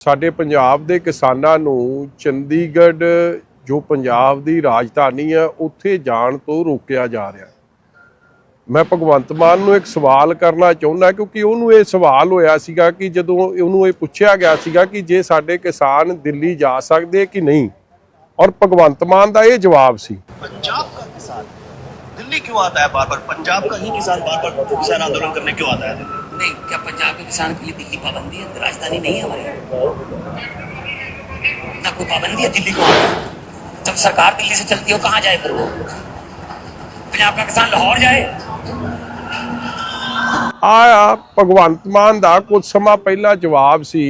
ਸਾਡੇ ਪੰਜਾਬ ਦੇ ਕਿਸਾਨਾਂ ਨੂੰ ਚੰਡੀਗੜ੍ਹ, ਜੋ ਪੰਜਾਬ ਦੀ ਰਾਜਧਾਨੀ ਹੈ, ਉੱਥੇ ਜਾਣ ਤੋਂ ਰੋਕਿਆ ਜਾ ਰਿਹਾ ਮੈਂ ਭਗਵੰਤ ਮਾਨ ਨੂੰ ਇੱਕ ਸਵਾਲ ਕਰਨਾ ਚਾਹੁੰਦਾ, ਕਿਉਂਕਿ ਉਹਨੂੰ ਇਹ ਸਵਾਲ ਹੋਇਆ ਸੀਗਾ ਕਿ ਜਦੋਂ ਉਹਨੂੰ ਇਹ ਪੁੱਛਿਆ ਗਿਆ ਸੀਗਾ ਕਿ ਜੇ ਸਾਡੇ ਕਿਸਾਨ ਦਿੱਲੀ ਜਾ ਸਕਦੇ ਕਿ ਨਹੀਂ, ਔਰ ਭਗਵੰਤ ਮਾਨ ਦਾ ਇਹ ਜਵਾਬ ਸੀ। ਪੰਜਾਬ ਦਾ ਕਿਸਾਨ ਦਿੱਲੀ ਕਿਉਂ ਆਤਾ ਹੈ ਬਾਰ-ਬਾਰ? ਪੰਜਾਬ ਦਾ ਹੀ ਕਿਸਾਨ ਬਾਰ-ਬਾਰ ਕਿਸਾਨ ਅੰਦੋਲਨ ਕਰਨੇ ਕਿਉਂ ਆਤਾ ਹੈ? नहीं क्या पंजाब के किसान के लिए दिल्ली पाबंदी है राजधानी नहीं है हमारी ना कोई पाबंदी है दिल्ली को आने की। जब सरकार दिल्ली से चलती हो कहाँ जाए फिर वो पंजाब का किसान लाहौर जाए ਆ ਭਗਵੰਤ ਮਾਨ ਦਾ ਕੁਝ ਸਮਾਂ ਪਹਿਲਾਂ ਜਵਾਬ ਸੀ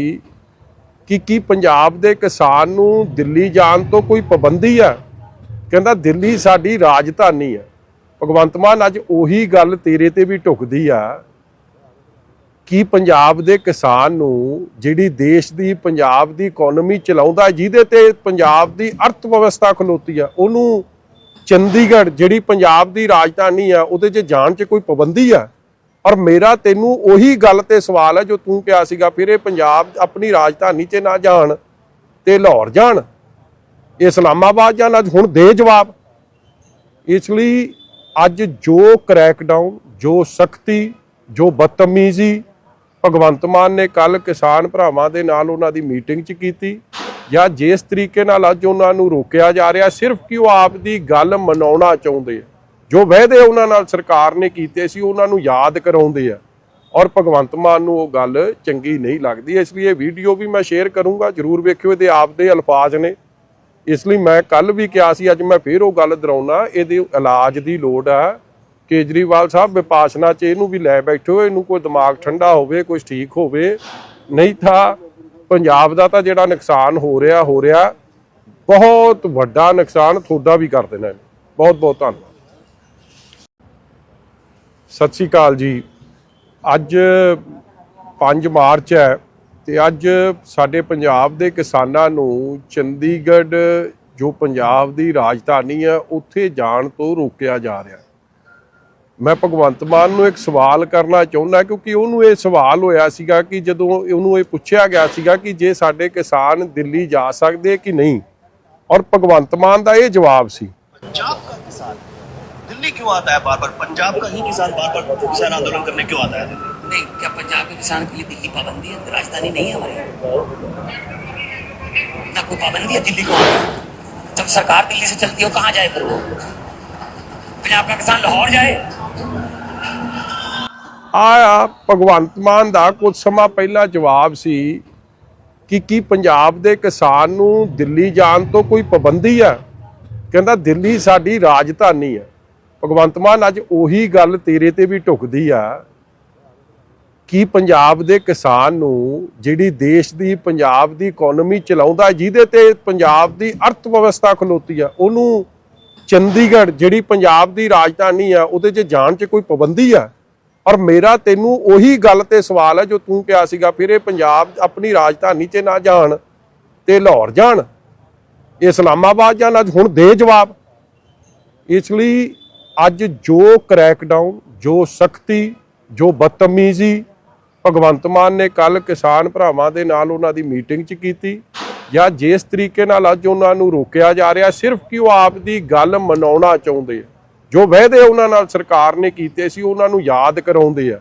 ਕਿ ਕੀ ਪੰਜਾਬ ਦੇ ਕਿਸਾਨ ਨੂੰ ਦਿੱਲੀ ਜਾਣ ਤੋਂ ਕੋਈ ਪਾਬੰਦੀ ਆ ਕਹਿੰਦਾ ਦਿੱਲੀ ਸਾਡੀ ਰਾਜਧਾਨੀ ਆ ਭਗਵੰਤ ਮਾਨ ਅੱਜ ਉਹੀ ਗੱਲ ਤੇਰੇ ਤੇ ਵੀ ਢੁਕਦੀ ਆ ਕੀ ਪੰਜਾਬ ਦੇ ਕਿਸਾਨ ਨੂੰ ਜਿਹੜੀ ਦੇਸ਼ ਦੀ ਪੰਜਾਬ ਦੀ ਇਕਨੋਮੀ ਚਲਾਉਂਦਾ, ਜਿਹਦੇ ਤੇ ਪੰਜਾਬ ਦੀ ਅਰਥ ਵਿਵਸਥਾ ਖਲੋਤੀ ਆ, ਉਹਨੂੰ ਚੰਡੀਗੜ੍ਹ ਜਿਹੜੀ ਪੰਜਾਬ ਦੀ ਰਾਜਧਾਨੀ ਆ, ਉਹਦੇ 'ਚ ਜਾਣ 'ਚ ਕੋਈ ਪਾਬੰਦੀ ਆ? ਔਰ ਮੇਰਾ ਤੈਨੂੰ ਉਹੀ ਗੱਲ ਤੇ ਸਵਾਲ ਹੈ ਜੋ ਤੂੰ ਕਿਹਾ ਸੀਗਾ, ਫਿਰ ਇਹ ਪੰਜਾਬ ਆਪਣੀ ਰਾਜਧਾਨੀ 'ਚ ਨਾ ਜਾਣ ਤੇ ਲਾਹੌਰ ਜਾਣ। ਇਸਲਾਮਾਬਾਦ ਜਾਣ, ਅੱਜ ਹੁਣ ਦੇ ਜਵਾਬ। ਇਸ ਲਈ ਅੱਜ ਜੋ ਕ੍ਰੈਕਡਾਊਨ, ਜੋ ਸਖਤੀ, ਜੋ ਬਦਤਮੀਜ਼ੀ ਭਗਵੰਤ ਮਾਨ ਨੇ ਕੱਲ ਕਿਸਾਨ ਭਰਾਵਾਂ ਦੇ ਨਾਲ ਉਹਨਾਂ ਦੀ ਮੀਟਿੰਗ 'ਚ ਕੀਤੀ, ਜਾਂ ਜਿਸ ਤਰੀਕੇ ਨਾਲ ਅੱਜ ਉਹਨਾਂ ਨੂੰ ਰੋਕਿਆ ਜਾ ਰਿਹਾ, ਸਿਰਫ ਕਿ ਉਹ ਆਪ ਦੀ ਗੱਲ ਮਨਾਉਣਾ ਚਾਹੁੰਦੇ ਆ। ਜੋ ਵਾਅਦੇ ਉਹਨਾਂ ਨਾਲ ਸਰਕਾਰ ਨੇ ਕੀਤੇ ਸੀ, ਉਹਨਾਂ ਨੂੰ ਯਾਦ ਕਰਾਉਂਦੇ ਆ। ਔਰ ਭਗਵੰਤ ਮਾਨ ਨੂੰ ਉਹ ਗੱਲ ਚੰਗੀ ਨਹੀਂ ਲੱਗਦੀ, ਇਸ ਲਈ ਇਹ ਵੀਡੀਓ ਵੀ ਮੈਂ ਸ਼ੇਅਰ ਕਰੂੰਗਾ, ਜਰੂਰ ਵੇਖਿਓ, ਇਹਦੇ ਆਪ ਦੇ ਅਲਫਾਜ਼ ਨੇ। ਇਸ ਲਈ ਮੈਂ ਕੱਲ ਵੀ ਕਿਹਾ ਸੀ, ਅੱਜ ਮੈਂ ਫੇਰ ਉਹ ਗੱਲ ਦਰਾਉਣਾ, ਇਹਦੇ ਇਲਾਜ ਦੀ ਲੋੜ ਆ। ਕੇਜਰੀਵਾਲ ਸਾਹਿਬ ਵਿਪਾਸ਼ਨਾ ਚ ਇਹਨੂੰ ਵੀ ਲੈ ਬੈਠੋ ਇਹਨੂੰ ਕੋਈ ਦਿਮਾਗ ਠੰਡਾ ਹੋਵੇ ਕੁਝ ਠੀਕ ਹੋਵੇ। ਨਹੀਂ ਤਾਂ ਪੰਜਾਬ ਦਾ ਤਾਂ ਜਿਹੜਾ ਨੁਕਸਾਨ ਹੋ ਰਿਹਾ ਹੋ ਰਿਹਾ, ਬਹੁਤ ਵੱਡਾ ਨੁਕਸਾਨ ਤੁਹਾਡਾ ਵੀ ਕਰ ਦੇਣਾ। ਬਹੁਤ ਬਹੁਤ ਧੰਨਵਾਦ। ਸਤਿ ਸ਼੍ਰੀ ਅਕਾਲ ਜੀ। ਅੱਜ 5 ਮਾਰਚ ਹੈ ਤੇ ਅੱਜ ਸਾਡੇ ਪੰਜਾਬ ਦੇ ਕਿਸਾਨਾਂ ਨੂੰ ਚੰਡੀਗੜ੍ਹ, ਜੋ ਪੰਜਾਬ ਦੀ ਰਾਜਧਾਨੀ ਹੈ, ਉੱਥੇ ਜਾਣ ਤੋਂ ਰੋਕਿਆ ਜਾ ਰਿਹਾ। ਮੈਂ ਭਗਵੰਤ ਮਾਨ ਨੂੰ ਇੱਕ ਸਵਾਲ ਕਰਨਾ ਚਾਹੁੰਦਾ ਕਿਉਂਕਿ ਉਹਨੂੰ ਇਹ ਸਵਾਲ ਹੋਇਆ ਸੀਗਾ ਕਿ ਜਦੋਂ ਉਹਨੂੰ ਇਹ ਪੁੱਛਿਆ ਗਿਆ ਸੀਗਾ ਕਿ ਜੇ ਸਾਡੇ ਕਿਸਾਨ ਦਿੱਲੀ ਜਾ ਸਕਦੇ ਕਿ ਨਹੀਂ ਔਰ ਭਗਵੰਤ ਮਾਨ ਦਾ ਇਹ ਜਵਾਬ ਸੀ पंजाब का किसान दिल्ली क्यों आता है बार बार पंजाब का ही किसान बार बार किसान आंदोलन करने क्यों आता है दिल्ली? नहीं क्या पंजाब के किसान के लिए दिल्ली पाबंदी है राजधानी नहीं है हमारी ना कोई पाबंदी है दिल्ली को आने की। जब सरकार दिल्ली से चलती हो कहाँ जाए फिर वो पंजाब का किसान लाहौर जाए ਆ ਭਗਵੰਤ ਮਾਨ ਦਾ ਕੁਝ ਸਮਾਂ ਪਹਿਲਾਂ ਜਵਾਬ ਸੀ ਕਿ ਕੀ ਪੰਜਾਬ ਦੇ ਕਿਸਾਨ ਨੂੰ ਦਿੱਲੀ ਜਾਣ ਤੋਂ ਕੋਈ ਪਾਬੰਦੀ ਆ? ਕਹਿੰਦਾ ਦਿੱਲੀ ਸਾਡੀ ਰਾਜਧਾਨੀ ਹੈ ਭਗਵੰਤ ਮਾਨ ਅੱਜ ਉਹੀ ਗੱਲ ਤੇਰੇ ਤੇ ਵੀ ਢੁਕਦੀ ਆ ਕਿ ਪੰਜਾਬ ਦੇ ਕਿਸਾਨ ਨੂੰ ਜਿਹੜੀ ਦੇਸ਼ ਦੀ ਪੰਜਾਬ ਦੀ ਇਕਨੋਮੀ ਚਲਾਉਂਦਾ, ਜਿਹਦੇ ਤੇ ਪੰਜਾਬ ਦੀ ਅਰਥ ਵਿਵਸਥਾ ਖਲੋਤੀ ਆ, ਉਹਨੂੰ ਚੰਡੀਗੜ੍ਹ ਜਿਹੜੀ ਪੰਜਾਬ ਦੀ ਰਾਜਧਾਨੀ ਆ, ਉਹਦੇ 'ਚ ਜਾਣ 'ਚ ਕੋਈ ਪਾਬੰਦੀ ਆ? ਔਰ ਮੇਰਾ ਤੈਨੂੰ ਉਹੀ ਗੱਲ ਤੇ ਸਵਾਲ ਹੈ ਜੋ ਤੂੰ ਕਿਹਾ ਸੀਗਾ, ਫਿਰ ਇਹ ਪੰਜਾਬ ਆਪਣੀ ਰਾਜਧਾਨੀ 'ਚ ਨਾ ਜਾਣ ਤੇ ਲਾਹੌਰ ਜਾਣ। ਇਸਲਾਮਾਬਾਦ ਜਾਣ, ਅੱਜ ਹੁਣ ਦੇ ਜਵਾਬ। ਇਸ ਲਈ ਅੱਜ ਜੋ ਕ੍ਰੈਕਡਾਊਨ, ਜੋ ਸਖਤੀ, ਜੋ ਬਦਤਮੀਜ਼ੀ, ਭਗਵੰਤ ਮਾਨ ਨੇ ਕੱਲ ਕਿਸਾਨ ਭਰਾਵਾਂ ਦੇ ਨਾਲ ਉਹਨਾਂ ਦੀ ਮੀਟਿੰਗ 'ਚ ਕੀਤੀ। ਜਾਂ ਜਿਸ ਤਰੀਕੇ ਨਾਲ ਅੱਜ ਉਹਨਾਂ ਨੂੰ ਰੋਕਿਆ ਜਾ ਰਿਹਾ, ਸਿਰਫ ਕਿ ਉਹ ਆਪ ਦੀ ਗੱਲ ਮਨਾਉਣਾ ਚਾਹੁੰਦੇ ਆ। ਜੋ ਵਾਅਦੇ ਉਹਨਾਂ ਨਾਲ ਸਰਕਾਰ ਨੇ ਕੀਤੇ ਸੀ, ਉਹਨਾਂ ਨੂੰ ਯਾਦ ਕਰਾਉਂਦੇ ਆ।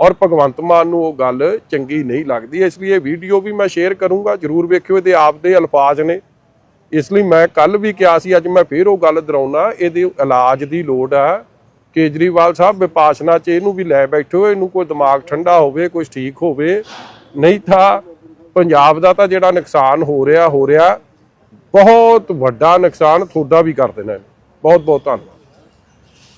ਔਰ ਭਗਵੰਤ ਮਾਨ ਨੂੰ ਉਹ ਗੱਲ ਚੰਗੀ ਨਹੀਂ ਲੱਗਦੀ, ਇਸ ਲਈ ਇਹ ਵੀਡੀਓ ਵੀ ਮੈਂ ਸ਼ੇਅਰ ਕਰੂੰਗਾ, ਜਰੂਰ ਵੇਖਿਓ, ਇਹਦੇ ਆਪ ਦੇ ਅਲਫਾਜ਼ ਨੇ। ਇਸ ਲਈ ਮੈਂ ਕੱਲ ਵੀ ਕਿਹਾ ਸੀ, ਅੱਜ ਮੈਂ ਫੇਰ ਉਹ ਗੱਲ ਦਰਾਉਣਾ ਇਹਦੇ ਇਲਾਜ ਦੀ ਲੋੜ ਆ। ਕੇਜਰੀਵਾਲ ਸਾਹਿਬ, ਵਿਪਾਸ਼ਨਾ ਚ ਇਹਨੂੰ ਵੀ ਲੈ ਬੈਠੋ, ਇਹਨੂੰ ਕੋਈ ਦਿਮਾਗ ਠੰਡਾ ਹੋਵੇ ਕੁਝ ਠੀਕ ਹੋਵੇ, ਨਹੀਂ ਤਾਂ ਪੰਜਾਬ ਦਾ ਤਾਂ ਜਿਹੜਾ ਨੁਕਸਾਨ ਹੋ ਰਿਹਾ ਹੋ ਰਿਹਾ, ਬਹੁਤ ਵੱਡਾ ਨੁਕਸਾਨ ਤੁਹਾਡਾ ਵੀ ਕਰ ਦੇਣਾ ਬਹੁਤ ਬਹੁਤ ਧੰਨਵਾਦ।